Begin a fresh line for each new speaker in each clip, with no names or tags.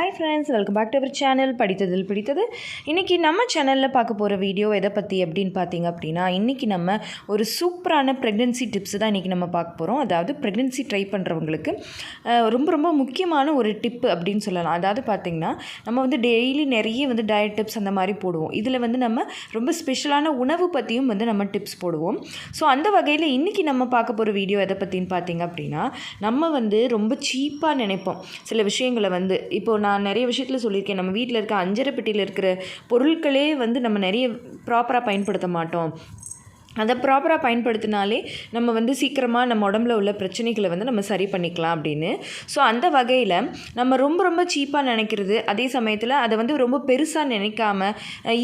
Hi friends welcome back to our channel படித்ததில் பிடித்தது. இன்றைக்கி நம்ம சேனலில் பார்க்க போகிற வீடியோ எதை பற்றி அப்படின்னு பார்த்தீங்க அப்படின்னா இன்றைக்கி நம்ம ஒரு சூப்பரான ப்ரெக்னென்சி டிப்ஸ் தான் இன்றைக்கி நம்ம பார்க்க போகிறோம் அதாவது ப்ரெக்னென்சி ட்ரை பண்ணுறவங்களுக்கு ரொம்ப ரொம்ப முக்கியமான ஒரு டிப்பு அப்படின்னு சொல்லலாம். அதாவது பார்த்திங்கன்னா நம்ம வந்து டெய்லி நிறைய வந்து டயட் டிப்ஸ் அந்த மாதிரி போடுவோம். இதில் வந்து நம்ம ரொம்ப ஸ்பெஷலான உணவு பற்றியும் வந்து நம்ம டிப்ஸ் போடுவோம். ஸோ அந்த வகையில் இன்றைக்கி நம்ம பார்க்க போகிற வீடியோ எதை பற்றின்னு பார்த்தீங்க அப்படின்னா நம்ம வந்து ரொம்ப சீப்பாக நினைப்போம். சில விஷயங்களை வந்து இப்போது நான் நான் நிறைய விஷயத்தில் சொல்லியிருக்கேன். நம்ம வீட்டில் இருக்க அஞ்சரை பெட்டியில் இருக்கிற பொருட்களே வந்து நம்ம நிறைய ப்ராப்பராக பயன்படுத்த மாட்டோம். அதை ப்ராப்பராக பயன்படுத்தினாலே நம்ம வந்து சீக்கிரமாக நம்ம உடம்புல உள்ள பிரச்சனைகளை வந்து நம்ம சரி பண்ணிக்கலாம் அப்படின்னு. ஸோ அந்த வகையில் நம்ம ரொம்ப ரொம்ப சீப்பாக நினைக்கிறது அதே சமயத்தில் அதை வந்து ரொம்ப பெருசாக நினைக்காம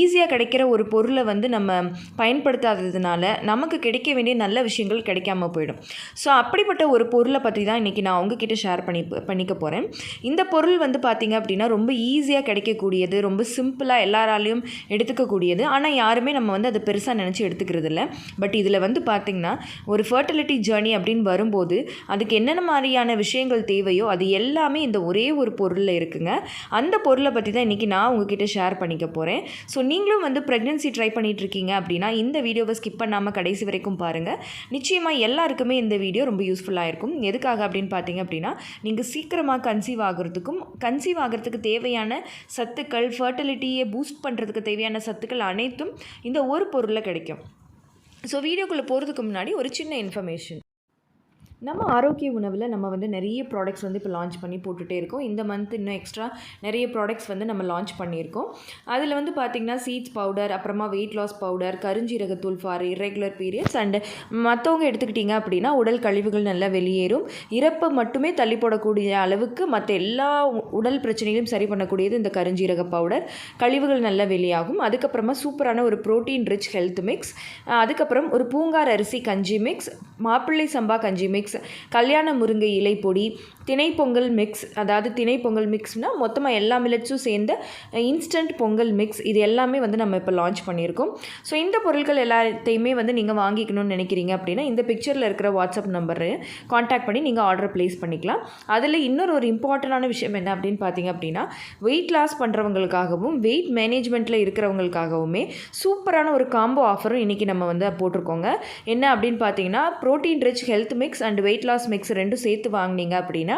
ஈஸியாக கிடைக்கிற ஒரு பொருளை வந்து நம்ம பயன்படுத்தாததுனால நமக்கு கிடைக்க வேண்டிய நல்ல விஷயங்கள் கிடைக்காம போயிடும். ஸோ அப்படிப்பட்ட ஒரு பொருளை பற்றி தான் இன்றைக்கி நான் உங்ககிட்ட ஷேர் பண்ணி பண்ணிக்க போகிறேன் இந்த பொருள் வந்து பார்த்திங்க அப்படின்னா ரொம்ப ஈஸியாக கிடைக்கக்கூடியது ரொம்ப சிம்பிளாக எல்லாராலையும் எடுத்துக்கக்கூடியது. ஆனால் யாருமே நம்ம வந்து அதை பெருசாக நினச்சி எடுத்துக்கிறது இல்லை பட் இதில் வந்து பார்த்திங்கன்னா ஒரு ஃபர்டிலிட்டி ஜேர்னி அப்படின்னு வரும்போது அதுக்கு என்னென்ன மாதிரியான விஷயங்கள் தேவையோ அது எல்லாமே இந்த ஒரே ஒரு பொருளில் இருக்குங்க. அந்த பொருளை பற்றி தான் இன்றைக்கி நான் உங்ககிட்ட ஷேர் பண்ணிக்க போகிறேன் ஸோ நீங்களும் வந்து ப்ரெக்னென்சி ட்ரை பண்ணிகிட்ருக்கீங்க அப்படின்னா இந்த வீடியோவை ஸ்கிப் பண்ணாமல் கடைசி வரைக்கும் பாருங்கள் நிச்சயமாக எல்லாருக்குமே இந்த வீடியோ ரொம்ப யூஸ்ஃபுல்லாக இருக்கும் எதுக்காக அப்படின்னு பார்த்தீங்க அப்படின்னா நீங்கள் சீக்கிரமாக கன்சீவ் ஆகிறதுக்கும் கன்சீவ் ஆகிறதுக்கு தேவையான சத்துக்கள் ஃபர்டிலிட்டியை பூஸ்ட் பண்ணுறதுக்கு தேவையான சத்துக்கள் அனைத்தும் இந்த ஒரு பொருளில் கிடைக்கும். ஸோ வீடியோக்குள்ளே போகிறதுக்கு முன்னாடி ஒரு சின்ன இன்ஃபர்மேஷன் நம்ம ஆரோக்கிய உணவில் நம்ம வந்து நிறைய ப்ராடக்ட்ஸ் வந்து இப்போ லான்ச் பண்ணி போட்டுகிட்டே இருக்கோம். இந்த மந்த் இன்னும் எக்ஸ்ட்ரா நிறைய ப்ராடக்ட்ஸ் வந்து நம்ம லான்ச் பண்ணியிருக்கோம். அதில் வந்து பார்த்திங்கன்னா சீட்ஸ் பவுடர் அப்புறமா வெயிட் லாஸ் பவுடர் கருஞ்சீரகத்தூள் ஃபார் இரெகுலர் பீரியட்ஸ் அண்டு மற்றவங்க எடுத்துக்கிட்டிங்க அப்படின்னா உடல் கழிவுகள் நல்லா வெளியேறும். இறப்பை மட்டுமே தள்ளி போடக்கூடிய அளவுக்கு மற்ற எல்லா உ- உடல் பிரச்சனைகளையும் சரி பண்ணக்கூடியது இந்த கருஞ்சீரக பவுடர் கழிவுகள் நல்லா வெளியாகும். அதுக்கப்புறமா சூப்பரான ஒரு ப்ரோட்டீன் ரிச் ஹெல்த் மிக்ஸ் அதுக்கப்புறம் ஒரு பூங்கார் அரிசி கஞ்சி மிக்ஸ் மாப்பிள்ளை சம்பா கஞ்சி மிக்ஸ் கல்யாண முருங்கை இலை பொடி திணை பொங்கல் மிக்ஸ் அதாவது திணை பொங்கல் மிக்ஸ்னால் மொத்தமாக எல்லா மில்லட்ஸும் சேர்ந்த இன்ஸ்டன்ட் பொங்கல் மிக்ஸ் இது எல்லாமே வந்து நம்ம இப்போ லான்ச் பண்ணியிருக்கோம். ஸோ இந்த பொருட்கள் எல்லாத்தையுமே வந்து நீங்கள் வாங்கிக்கணும்னு நினைக்கிறீங்க அப்படின்னா இந்த பிக்சரில் இருக்கிற வாட்ஸ்அப் நம்பரை காண்டாக்ட் பண்ணி நீங்கள் ஆர்டர் ப்ளேஸ் பண்ணிக்கலாம். அதில் இன்னொரு ஒரு இம்பார்ட்டண்டான விஷயம் என்ன அப்படின்னு பார்த்தீங்க அப்படின்னா வெயிட் லாஸ் பண்ணுறவங்களுக்காகவும் வெயிட் மேனேஜ்மெண்ட்டில் இருக்கிறவங்களுக்காகவுமே சூப்பரான ஒரு காம்போ ஆஃபரும் இன்றைக்கி நம்ம வந்து போட்டிருக்கோங்க. என்ன அப்படின்னு பார்த்தீங்கன்னா protein rich health mix and weight loss mix ரெண்டும் சேர்த்து வாங்குனீங்க அப்படின்னா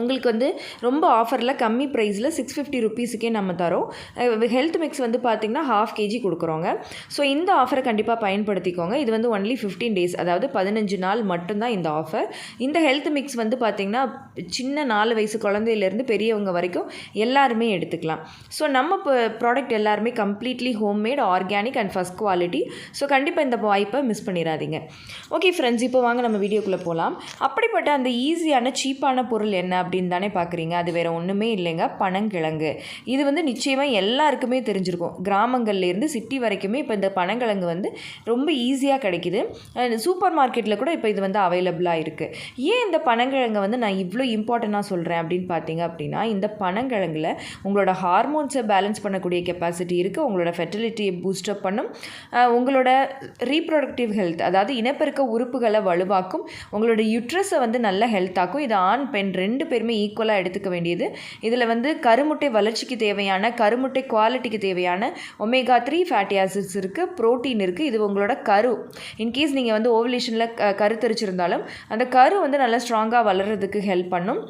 உங்களுக்கு வந்து ரொம்ப ஆஃபரில் கம்மி ப்ரைஸில் சிக்ஸ் ஃபிஃப்டி ருபீஸுக்கே நம்ம தரோம். ஹெல்த் மிக்ஸ் வந்து பார்த்திங்கன்னா ஹாஃப் கேஜி கொடுக்குறோங்க. ஸோ இந்த ஆஃபரை கண்டிப்பாக பயன்படுத்திக்கோங்க. இது வந்து ஒன்லி ஃபிஃப்டீன் டேஸ் அதாவது பதினஞ்சு நாள் மட்டும்தான் இந்த ஆஃபர் இந்த ஹெல்த் மிக்ஸ் வந்து பார்த்திங்கன்னா சின்ன நாலு வயசு குழந்தையிலேருந்து பெரியவங்க வரைக்கும் எல்லாருமே எடுத்துக்கலாம். ஸோ நம்ம இப்போ ப்ராடக்ட் எல்லாருமே completely homemade organic and first quality so கண்டிப்பாக இந்த வாய்ப்பை மிஸ் பண்ணிடாதீங்க ஓகே ஃப்ரெண்ட்ஸ் இப்போ வாங்க நம்ம வீடியோக்குள்ளே போகலாம் அப்படிப்பட்ட அந்த ஈஸியான சீப்பான பொருள் என்ன அப்படின்னு தானே பார்க்குறீங்க. அது வேறு ஒன்றுமே இல்லைங்க. பனங்கிழங்கு இது வந்து நிச்சயமாக எல்லாருக்குமே தெரிஞ்சிருக்கும். கிராமங்கள்லேருந்து சிட்டி வரைக்குமே இப்போ இந்த பனங்கிழங்கு வந்து ரொம்ப ஈஸியாக கிடைக்குது. சூப்பர் மார்க்கெட்டில் கூட இப்போ இது வந்து அவைலபிளாக இருக்குது ஏன் இந்த பனங்கிழங்கை வந்து நான் இவ்வளோ இம்பார்ட்டண்ட்டாக சொல்கிறேன் அப்படின்னு பார்த்தீங்க அப்படின்னா இந்த பனங்கிழங்கில் உங்களோட ஹார்மோன்ஸை பேலன்ஸ் பண்ணக்கூடிய கெப்பாசிட்டி இருக்குது உங்களோட ஃபெர்டிலிட்டியை பூஸ்டப் பண்ணும். உங்களோட ரீப்ரொடக்டிவ் ஹெல்த் அதாவது இனப்பெருக்க உறுப்புகளை வலுவாக்கும். உங்களோட யுட்ரஸை வந்து நல்ல ஹெல்த்தாக்கும் இது ஆண் பெண் ரெண்டு பேருமே ஈக்குவலாக எடுத்துக்க வேண்டியது. இதில் வந்து கருமுட்டை வளர்ச்சிக்கு தேவையான கருமுட்டை குவாலிட்டிக்கு தேவையான ஒமேகா த்ரீ ஃபேட்டி ஆசிட்ஸ் இருக்குது ப்ரோட்டீன் இருக்குது இது உங்களோட கரு. இன்கேஸ் நீங்கள் வந்து ஓவலேஷனில் கருத்தரிச்சிருந்தாலும் அந்த கரு வந்து நல்லா ஸ்ட்ராங்காக வளர்கிறதுக்கு ஹெல்ப் பண்ணும்.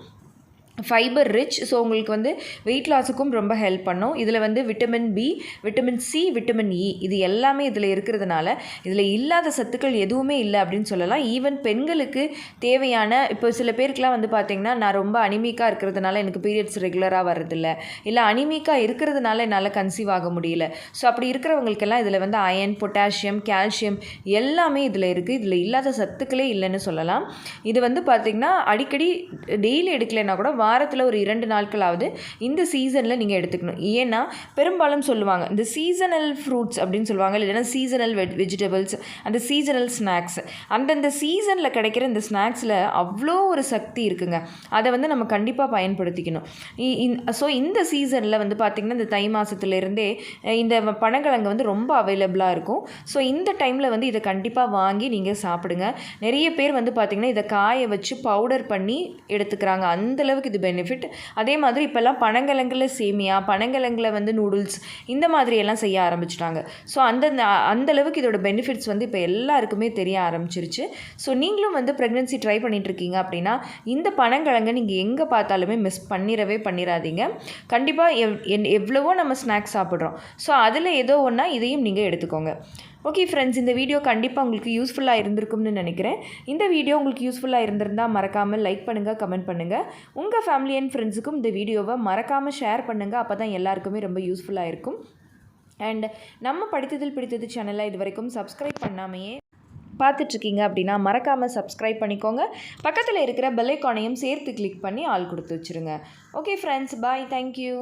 ஃபைபர் ரிச் ஸோ உங்களுக்கு வந்து வெயிட் லாஸுக்கும் ரொம்ப ஹெல்ப் பண்ணும். இதில் வந்து vitamin B vitamin C vitamin E இது எல்லாமே இதில் இருக்கிறதுனால இதில் இல்லாத சத்துக்கள் எதுவுமே இல்லை அப்படின்னு சொல்லலாம். ஈவன் பெண்களுக்கு தேவையான இப்போ சில பேருக்குலாம் வந்து பார்த்திங்கன்னா நான் ரொம்ப அனிமிக்காக இருக்கிறதுனால எனக்கு பீரியட்ஸ் ரெகுலராக வர்றதில்ல. இல்லை அனிமிக்காக இருக்கிறதுனால என்னால் கன்சீவ் ஆக முடியல. ஸோ அப்படி இருக்கிறவங்களுக்கெல்லாம் இதில் வந்து அயன் பொட்டாசியம் கால்சியம் எல்லாமே இதில் இருக்குது இதில் இல்லாத சத்துக்களே இல்லைன்னு சொல்லலாம். இது வந்து பார்த்திங்கன்னா அடிக்கடி டெய்லி எடுக்கலைன்னா கூட வாரத்தில் ஒரு இரண்டு நாட்களாவது இந்த சீசனில் நீங்கள் எடுத்துக்கணும். ஏன்னா பெரும்பாலும் சொல்லுவாங்க இந்த சீசனல் ஃப்ரூட்ஸ் அப்படின்னு சொல்லுவாங்க இல்லைன்னா சீசனல் வெஜ் வெஜிடபிள்ஸ் அந்த சீசனல் ஸ்நாக்ஸ் அந்தந்த சீசனில் கிடைக்கிற இந்த ஸ்நாக்ஸில் அவ்வளோ ஒரு சக்தி இருக்குங்க. அதை வந்து நம்ம கண்டிப்பாக பயன்படுத்திக்கணும். ஸோ இந்த சீசனில் வந்து பார்த்திங்கன்னா இந்த தை மாதத்துலேருந்தே இந்த பனங்கிழங்கு வந்து ரொம்ப அவைலபிளாக இருக்கும். ஸோ இந்த டைமில் வந்து இதை கண்டிப்பாக வாங்கி நீங்கள் சாப்பிடுங்க. நிறைய பேர் வந்து பார்த்திங்கன்னா இதை காய வச்சு பவுடர் பண்ணி எடுத்துக்கிறாங்க. அந்தளவுக்கு இது பெனிஃபிட் அதே மாதிரி இப்போல்லாம் பனங்கிழங்குல சேமியா பனங்கிழங்குல வந்து நூடுல்ஸ் இந்த மாதிரியெல்லாம் செய்ய ஆரம்பிச்சிட்டாங்க. ஸோ அந்த அந்த அளவுக்கு இதோட பெனிஃபிட்ஸ் வந்து இப்போ எல்லாருக்குமே தெரிய ஆரம்பிச்சிருச்சு. ஸோ நீங்களும் வந்து ப்ரெக்னென்சி ட்ரை பண்ணிகிட்ருக்கீங்க அப்படின்னா இந்த பனங்கிழங்கை நீங்கள் எங்கே பார்த்தாலுமே மிஸ் பண்ணிடவே பண்ணிடாதீங்க. கண்டிப்பாக எவ் என் எவ்வளவோ நம்ம ஸ்நாக்ஸ் சாப்பிட்றோம். ஸோ அதில் ஏதோ ஒன்றா இதையும் நீங்கள் எடுத்துக்கோங்க. ஓகே ஃப்ரெண்ட்ஸ் இந்த வீடியோ கண்டிப்பாக உங்களுக்கு யூஸ்ஃபுல்லாக இருந்திருக்கும்னு நினைக்கிறேன். இந்த வீடியோ உங்களுக்கு யூஸ்ஃபுல்லாக இருந்திருந்தால் மறக்காமல் லைக் பண்ணுங்கள் கமெண்ட் பண்ணுங்கள் உங்கள் ஃபேமிலி அண்ட் ஃப்ரெண்ட்ஸுக்கும் இந்த வீடியோவை மறக்காமல் ஷேர் பண்ணுங்கள் அப்போ தான் எல்லாருக்குமே ரொம்ப யூஸ்ஃபுல்லாக இருக்கும். அண்ட் நம்ம படித்ததில் பிடித்தது சேனலை இது வரைக்கும் சப்ஸ்கிரைப் பண்ணாமையே பார்த்துட்ருக்கீங்க அப்படின்னா மறக்காமல் சப்ஸ்கிரைப் பண்ணிக்கோங்க. பக்கத்தில் இருக்கிற பெல்லைக்கானையும் சேர்த்து கிளிக் பண்ணி ஆள் கொடுத்து வச்சுருங்க. Okay friends bye thank you